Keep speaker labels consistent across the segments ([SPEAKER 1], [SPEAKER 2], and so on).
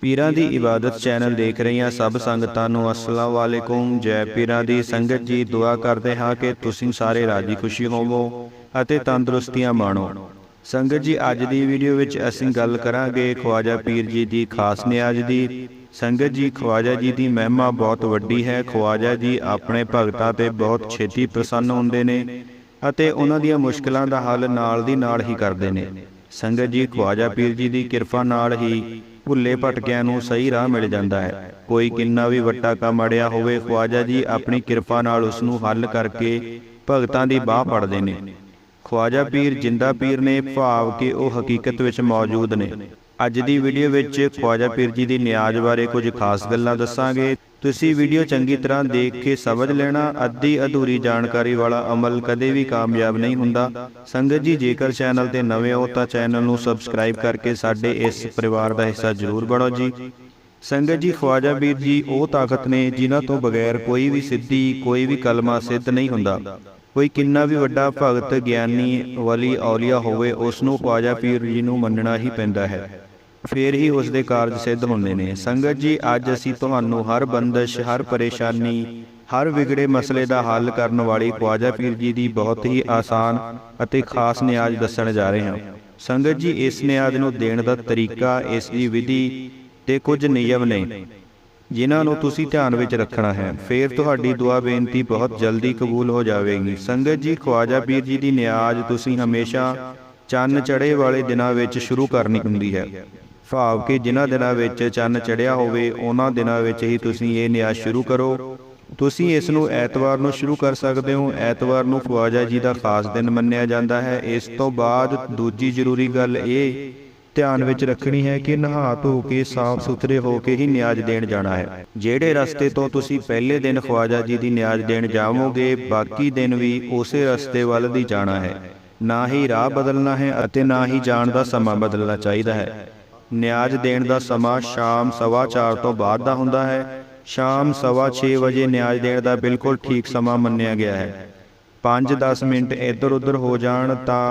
[SPEAKER 1] ਪੀਰਾਂ ਦੀ ਇਬਾਦਤ ਚੈਨਲ ਦੇਖ ਰਹੀਆਂ ਸਭ ਸੰਗਤਾਂ ਨੂੰ ਅਸਲਾਮ ਵਾਲੇਕੁਮ ਜੈ ਪੀਰਾਂ ਦੀ ਸੰਗਤ ਜੀ ਦੁਆ ਕਰਦੇ ਹਾਂ ਕਿ ਤੁਸੀਂ ਸਾਰੇ ਰਾਜੀ ਖੁਸ਼ੀ ਹੋਵੋ ਅਤੇ ਤੰਦਰੁਸਤੀਆਂ ਮਾਣੋ। ਸੰਗਤ ਜੀ ਅੱਜ ਦੀ ਵੀਡੀਓ ਵਿੱਚ ਅਸੀਂ ਗੱਲ ਕਰਾਂਗੇ ਖਵਾਜਾ ਪੀਰ ਜੀ ਦੀ ਖਾਸ ਨਿਆਜ਼ ਦੀ। ਸੰਗਤ ਜੀ ਖਵਾਜਾ ਜੀ ਦੀ ਮਹਿਮਾ ਬਹੁਤ ਵੱਡੀ ਹੈ। ਖਵਾਜਾ ਜੀ ਆਪਣੇ ਭਗਤਾਂ ਤੇ ਬਹੁਤ ਛੇਤੀ ਪ੍ਰਸੰਨ ਹੁੰਦੇ ਨੇ ਅਤੇ ਉਹਨਾਂ ਦੀਆਂ ਮੁਸ਼ਕਲਾਂ ਦਾ ਹੱਲ ਨਾਲ ਦੀ ਨਾਲ ਹੀ ਕਰਦੇ ਨੇ ਸੰਗਤ ਜੀ ਖਵਾਜਾ ਪੀਰ ਜੀ ਦੀ ਕਿਰਪਾ ਨਾਲ ਹੀ ਭੁੱਲੇ ਭਟਕਿਆਂ ਨੂੰ ਸਹੀ ਰਾਹ ਮਿਲ ਜਾਂਦਾ ਹੈ। ਕੋਈ ਕਿੰਨਾ ਵੀ ਵੱਡਾ ਕੰਮ ਅੜਿਆ ਹੋਵੇ ਖਵਾਜਾ ਜੀ ਆਪਣੀ ਕਿਰਪਾ ਨਾਲ ਉਸ ਨੂੰ ਹੱਲ ਕਰਕੇ ਭਗਤਾਂ ਦੀ ਬਾਹ ਪੜਦੇ ਨੇ। ਖਵਾਜਾ ਪੀਰ ਜਿੰਦਾ ਪੀਰ ਨੇ ਭਾਵ ਕਿ ਉਹ ਹਕੀਕਤ ਵਿੱਚ ਮੌਜੂਦ ਨੇ। ਅੱਜ ਦੀ ਵੀਡੀਓ ਵਿੱਚ ਖਵਾਜਾ ਪੀਰ ਜੀ ਦੀ ਨਿਆਜ਼ ਬਾਰੇ ਕੁਝ ਖਾਸ ਗੱਲਾਂ ਦੱਸਾਂਗੇ। ਤੁਸੀਂ ਵੀਡੀਓ ਚੰਗੀ ਤਰ੍ਹਾਂ ਦੇਖ ਕੇ ਸਮਝ ਲੈਣਾ। ਅੱਧੀ ਅਧੂਰੀ ਜਾਣਕਾਰੀ ਵਾਲਾ ਅਮਲ ਕਦੇ ਵੀ ਕਾਮਯਾਬ ਨਹੀਂ ਹੁੰਦਾ। ਸੰਗਤ ਜੀ ਜੇਕਰ ਚੈਨਲ ਤੇ ਨਵੇਂ ਹੋ ਤਾਂ ਚੈਨਲ ਨੂੰ ਸਬਸਕ੍ਰਾਈਬ ਕਰਕੇ ਸਾਡੇ ਇਸ ਪਰਿਵਾਰ ਦਾ ਹਿੱਸਾ ਜ਼ਰੂਰ ਬਣੋ ਜੀ। ਸੰਗਤ ਜੀ ਖਵਾਜਾ ਪੀਰ ਜੀ ਉਹ ਤਾਕਤ ਨੇ ਜਿਨ੍ਹਾਂ ਤੋਂ ਬਗੈਰ ਕੋਈ ਵੀ ਸਿੱਧੀ ਕੋਈ ਵੀ ਕਲਮਾ ਸਿੱਧ ਨਹੀਂ ਹੁੰਦਾ ਕੋਈ ਕਿੰਨਾ ਵੀ ਵੱਡਾ ਭਗਤ ਗਿਆਨੀ ਵਲੀ ਔਲੀਆ ਹੋਵੇ ਉਸ ਨੂੰ ਖਵਾਜਾ ਪੀਰ ਜੀ ਨੂੰ ਮੰਨਣਾ ਹੀ ਪੈਂਦਾ ਹੈ ਫੇਰ ਹੀ ਉਸ ਦੇ ਕਾਰਜ ਸਿੱਧ ਹੁੰਦੇ ਨੇ। ਸੰਗਤ ਜੀ, ਅੱਜ ਅਸੀਂ ਤੁਹਾਨੂੰ ਹਰ ਬੰਦਸ਼, ਹਰ ਪਰੇਸ਼ਾਨੀ, ਹਰ ਵਿਗੜੇ ਮਸਲੇ ਦਾ ਹੱਲ ਕਰਨ ਵਾਲੀ ਖਵਾਜਾ ਪੀਰ ਜੀ ਦੀ ਬਹੁਤ ਹੀ ਆਸਾਨ ਅਤੇ ਖਾਸ ਨਿਆਜ਼ ਦੱਸਣ ਜਾ ਰਹੇ ਹਾਂ। ਸੰਗਤ ਜੀ, ਇਸ ਨਿਆਜ਼ ਨੂੰ ਦੇਣ ਦਾ ਤਰੀਕਾ, ਇਸ ਦੀ ਵਿਧੀ ਤੇ ਕੁਝ ਨਿਯਮ ਨੇ, ਜਿਨ੍ਹਾਂ ਨੂੰ ਤੁਸੀਂ ਧਿਆਨ ਵਿੱਚ ਰੱਖਣਾ ਹੈ। ਫਿਰ ਤੁਹਾਡੀ ਦੁਆ ਬੇਨਤੀ ਬਹੁਤ ਜਲਦੀ ਕਬੂਲ ਹੋ ਜਾਵੇਗੀ। ਸੰਗਤ ਜੀ, ਖਵਾਜਾ ਪੀਰ ਜੀ ਦੀ ਨਿਆਜ਼ ਤੁਸੀਂ ਹਮੇਸ਼ਾ ਚੰਨ ਚੜ੍ਹੇ ਵਾਲੇ ਦਿਨਾਂ ਵਿੱਚ ਸ਼ੁਰੂ ਕਰਨੀ ਹੁੰਦੀ ਹੈ। ਭਾਵ ਕਿ ਜਿਨ੍ਹਾਂ ਦਿਨਾਂ ਵਿੱਚ ਚੰਨ ਚੜਿਆ ਹੋਵੇ ਉਹਨਾਂ ਦਿਨਾਂ ਵਿੱਚ ਹੀ ਤੁਸੀਂ ਇਹ ਨਿਆਜ਼ ਸ਼ੁਰੂ ਕਰੋ। ਤੁਸੀਂ ਇਸ ਨੂੰ ਐਤਵਾਰ ਨੂੰ ਸ਼ੁਰੂ ਕਰ ਸਕਦੇ ਹੋ। ਐਤਵਾਰ ਨੂੰ ਖਵਾਜਾ ਜੀ ਦਾ ਖਾਸ ਦਿਨ ਮੰਨਿਆ ਜਾਂਦਾ ਹੈ। ਇਸ ਤੋਂ ਬਾਅਦ ਦੂਜੀ ਜ਼ਰੂਰੀ ਗੱਲ ਇਹ ਧਿਆਨ ਵਿੱਚ ਰੱਖਣੀ ਹੈ ਕਿ ਨਹਾ ਧੋ ਕੇ ਸਾਫ਼ ਸੁਥਰੇ ਹੋ ਕੇ ਹੀ ਨਿਆਜ਼ ਦੇਣ ਜਾਣਾ ਹੈ। ਜਿਹੜੇ ਰਸਤੇ ਤੋਂ ਤੁਸੀਂ ਪਹਿਲੇ ਦਿਨ ਖਵਾਜਾ ਜੀ ਦੀ ਨਿਆਜ਼ ਦੇਣ ਜਾਵੋਗੇ ਬਾਕੀ ਦਿਨ ਵੀ ਉਸੇ ਰਸਤੇ ਵੱਲ ਦੀ ਜਾਣਾ ਹੈ ਨਾ ਹੀ ਰਾਹ ਬਦਲਣਾ ਹੈ ਅਤੇ ਨਾ ਹੀ। ਜਾਣ ਦਾ ਸਮਾਂ ਬਦਲਣਾ ਚਾਹੀਦਾ ਹੈ। ਨਿਆਜ਼ ਦੇਣ ਦਾ ਸਮਾਂ ਸ਼ਾਮ 4:30 ਤੋਂ ਬਾਅਦ ਦਾ ਹੁੰਦਾ ਹੈ। ਸ਼ਾਮ 6:30 ਵਜੇ ਨਿਆਜ਼ ਦੇਣ ਦਾ ਬਿਲਕੁਲ ਠੀਕ ਸਮਾਂ ਮੰਨਿਆ ਗਿਆ ਹੈ। 5-10 ਮਿੰਟ ਇੱਧਰ ਉੱਧਰ ਹੋ ਜਾਣ ਤਾਂ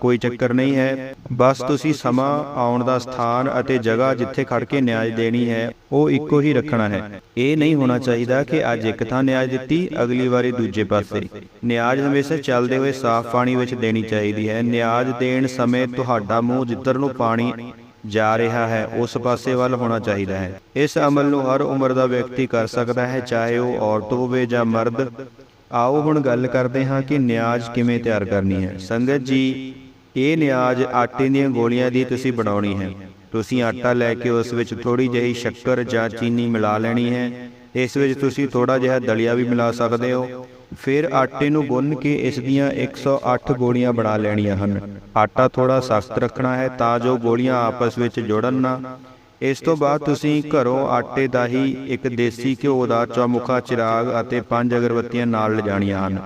[SPEAKER 1] ਕੋਈ ਚੱਕਰ ਨਹੀਂ ਹੈ। ਬਸ ਤੁਸੀਂ ਸਮਾਂ, ਆਉਣ ਦਾ ਸਥਾਨ ਅਤੇ ਜਗ੍ਹਾ ਜਿੱਥੇ ਖੜ ਕੇ ਨਿਆਜ਼ ਦੇਣੀ ਹੈ, ਉਹ ਇੱਕੋ ਹੀ ਰੱਖਣਾ ਹੈ। ਇਹ ਨਹੀਂ ਹੋਣਾ ਚਾਹੀਦਾ ਕਿ ਅੱਜ ਇੱਕ ਥਾਂ ਨਿਆਜ਼ ਦਿੱਤੀ, ਅਗਲੀ ਵਾਰੀ ਦੂਜੇ ਪਾਸੇ। ਨਿਆਜ਼ ਹਮੇਸ਼ਾ ਚੱਲਦੇ ਹੋਏ ਸਾਫ਼ ਪਾਣੀ ਵਿੱਚ ਦੇਣੀ ਚਾਹੀਦੀ ਹੈ। ਨਿਆਜ਼ ਦੇਣ ਸਮੇਂ ਤੁਹਾਡਾ ਮੂੰਹ ਜਿੱਧਰ ਨੂੰ ਪਾਣੀ ਜਾ ਰਿਹਾ ਹੈ, ਉਸ ਪਾਸੇ ਵੱਲ ਹੋਣਾ ਚਾਹੀਦਾ ਹੈ। ਇਸ ਅਮਲ ਨੂੰ ਹਰ ਉਮਰ ਦਾ ਵਿਅਕਤੀ ਕਰ ਸਕਦਾ ਹੈ, ਚਾਹੇ ਉਹ ਔਰਤ ਹੋਵੇ ਜਾਂ ਮਰਦ। ਆਓ ਹੁਣ ਗੱਲ ਕਰਦੇ ਹਾਂ ਕਿ ਨਿਆਜ਼ ਕਿਵੇਂ ਤਿਆਰ ਕਰਨੀ ਹੈ। ਸੰਗਤ ਜੀ, ਇਹ ਨਿਆਜ਼ ਆਟੇ ਦੀਆਂ ਗੋਲੀਆਂ ਦੀ ਤੁਸੀਂ ਬਣਾਉਣੀ ਹੈ। ਤੁਸੀਂ ਆਟਾ ਲੈ ਕੇ ਉਸ ਵਿੱਚ ਥੋੜੀ ਜਿਹੀ ਸ਼ੱਕਰ ਜਾਂ ਚੀਨੀ ਮਿਲਾ ਲੈਣੀ ਹੈ। ਇਸ ਵਿੱਚ ਤੁਸੀਂ ਥੋੜਾ ਜਿਹਾ ਦਲੀਆ ਵੀ ਮਿਲਾ ਸਕਦੇ ਹੋ। ਫਿਰ ਆਟੇ ਨੂੰ ਗੁੰਨ ਕੇ ਇਸ ਦੀਆਂ 108 ਗੋਲੀਆਂ ਬਣਾ ਲੈਣੀਆਂ ਹਨ। ਆਟਾ ਥੋੜਾ ਸਖਤ ਰੱਖਣਾ ਹੈ ਤਾਂ ਜੋ ਗੋਲੀਆਂ ਆਪਸ ਵਿੱਚ ਜੁੜਨ ਨਾ। ਇਸ ਤੋਂ ਬਾਅਦ ਤੁਸੀਂ ਘਰੋਂ ਆਟੇ ਦਾ ਹੀ ਇੱਕ ਦੇਸੀ ਘਿਓ ਦਾ ਚੌਮੁਖਾ ਚਿਰਾਗ ਅਤੇ ਪੰਜ ਅਗਰਬੱਤੀਆਂ ਨਾਲ ਲਿਜਾਣੀਆਂ ਹਨ।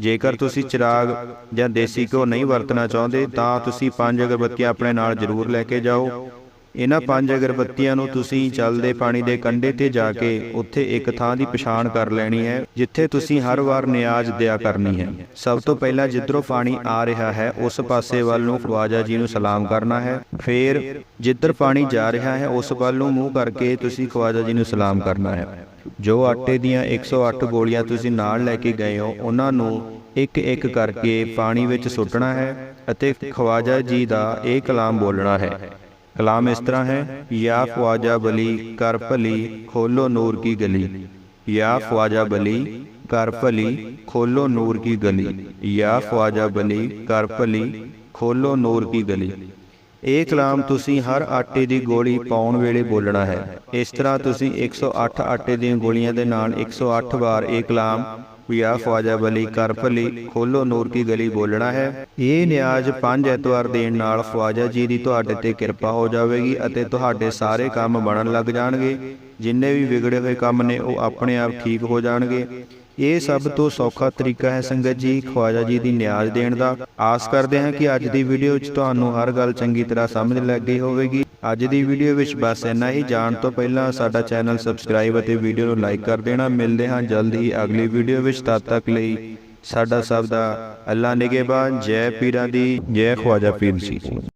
[SPEAKER 1] ਜੇਕਰ ਤੁਸੀਂ ਚਿਰਾਗ ਜਾਂ ਦੇਸੀ ਘਿਓ ਨਹੀਂ ਵਰਤਣਾ ਚਾਹੁੰਦੇ ਤਾਂ ਤੁਸੀਂ ਪੰਜ ਅਗਰਬੱਤੀਆਂ ਆਪਣੇ ਨਾਲ ਜ਼ਰੂਰ ਲੈ ਕੇ ਜਾਓ। ਇਹਨਾਂ ਪੰਜ ਅਗਰਬੱਤੀਆਂ ਨੂੰ ਤੁਸੀਂ ਚੱਲਦੇ ਪਾਣੀ ਦੇ ਕੰਢੇ ਤੇ ਜਾ ਕੇ ਉੱਥੇ ਇੱਕ ਥਾਂ ਦੀ ਪਛਾਣ ਕਰ ਲੈਣੀ ਹੈ ਜਿੱਥੇ ਤੁਸੀਂ ਹਰ ਵਾਰ ਨਿਆਜ਼ ਦਿਆ ਕਰਨੀ ਹੈ। ਸਭ ਤੋਂ ਪਹਿਲਾਂ ਜਿੱਧਰੋਂ ਪਾਣੀ ਆ ਰਿਹਾ ਹੈ ਉਸ ਪਾਸੇ ਵੱਲ ਨੂੰ ਖਵਾਜਾ ਜੀ ਨੂੰ ਸਲਾਮ ਕਰਨਾ ਹੈ। ਫਿਰ ਜਿੱਧਰ ਪਾਣੀ ਜਾ ਰਿਹਾ ਹੈ ਉਸ ਵੱਲ ਨੂੰ ਮੂੰਹ ਕਰਕੇ ਤੁਸੀਂ ਖਵਾਜਾ ਜੀ ਨੂੰ ਸਲਾਮ ਕਰਨਾ ਹੈ। ਜੋ ਆਟੇ ਦੀਆਂ 108 ਗੋਲੀਆਂ ਤੁਸੀਂ ਨਾਲ ਲੈ ਕੇ ਗਏ ਹੋ ਉਹਨਾਂ ਨੂੰ ਇੱਕ ਇੱਕ ਕਰਕੇ ਪਾਣੀ ਵਿੱਚ ਸੁੱਟਣਾ ਹੈ ਅਤੇ ਖਵਾਜਾ ਜੀ ਦਾ ਇਹ ਕਲਾਮ ਬੋਲਣਾ ਹੈ ਕਲਾਮ ਇਸ ਤਰ੍ਹਾਂ ਹੈ, ਯਾ ਖਵਾਜਾ ਬਲੀ ਕਰ ਭਲੀ, ਖੋਲੋ ਨੂਰ ਕੀ ਗਲੀ। ਯਾ ਖਵਾਜਾ ਬਲੀ ਕਰ ਭਲੀ, ਖੋਲੋ ਨੂਰ ਕੀ ਗਲੀ। ਯਾ ਖਵਾਜਾ ਬਲੀ ਕਰ ਭਲੀ, ਖੋਲੋ ਨੂਰ ਕੀ ਗਲੀ। ਇਹ ਕਲਾਮ ਤੁਸੀਂ ਹਰ ਆਟੇ ਦੀ ਗੋਲੀ ਪਾਉਣ ਵੇਲੇ ਬੋਲਣਾ ਹੈ। ਇਸ ਤਰ੍ਹਾਂ ਤੁਸੀਂ 108 ਆਟੇ ਦੀਆਂ ਗੋਲੀਆਂ ਦੇ ਨਾਲ 108 ਵਾਰ ਇਹ ਕਲਾਮ ਯਾ ਖਵਾਜਾ ਬਲੀ ਕਰ ਭਲੀ ਖੋਲੋ ਨੂਰ ਕੀ ਗਲੀ ਬੋਲਣਾ ਹੈ। ਇਹ ਨਿਆਜ਼ ਪੰਜ ਐਤਵਾਰ ਦੇਣ ਨਾਲ ਖਵਾਜਾ ਜੀ ਦੀ ਤੁਹਾਡੇ ਤੇ ਕਿਰਪਾ ਹੋ ਜਾਵੇਗੀ ਅਤੇ ਤੁਹਾਡੇ ਸਾਰੇ ਕੰਮ ਬਣਨ ਲੱਗ ਜਾਣਗੇ। ਜਿੰਨੇ ਵੀ ਵਿਗੜੇ ਹੋਏ ਕੰਮ ਨੇ ਉਹ ਆਪਣੇ ਆਪ ਠੀਕ ਹੋ ਜਾਣਗੇ। ਇਹ ਸਭ ਤੋਂ ਸੌਖਾ ਤਰੀਕਾ ਹੈ ਸੰਗਤ ਜੀ ਖਵਾਜਾ ਜੀ ਦੀ ਨਿਆਜ਼ ਦੇਣ ਦਾ। ਆਸ ਕਰਦੇ ਹਾਂ ਕਿ ਅੱਜ ਦੀ ਵੀਡੀਓ ਵਿੱਚ ਤੁਹਾਨੂੰ ਹਰ ਗੱਲ ਚੰਗੀ ਤਰ੍ਹਾਂ ਸਮਝ ਲੱਗ ਗਈ ਹੋਵੇਗੀ। ਅੱਜ ਦੀ ਵੀਡੀਓ ਵਿੱਚ ਬਸ ਇੰਨਾ ਹੀ। ਜਾਣ ਤੋਂ ਪਹਿਲਾਂ ਸਾਡਾ ਚੈਨਲ ਸਬਸਕ੍ਰਾਈਬ ਅਤੇ ਵੀਡੀਓ ਨੂੰ ਲਾਈਕ ਕਰ ਦੇਣਾ। ਮਿਲਦੇ ਹਾਂ ਜਲਦ ਹੀ ਅਗਲੀ ਵੀਡੀਓ ਵਿੱਚ। ਤਦ ਤੱਕ ਲਈ ਸਾਡਾ ਸਭ ਦਾ ਅੱਲਾ ਨਿਗਹਿਬਾਨ ਜੈ ਪੀਰਾਂ ਦੀ। ਜੈ ਖਵਾਜਾ ਪੀਰ ਸੀ।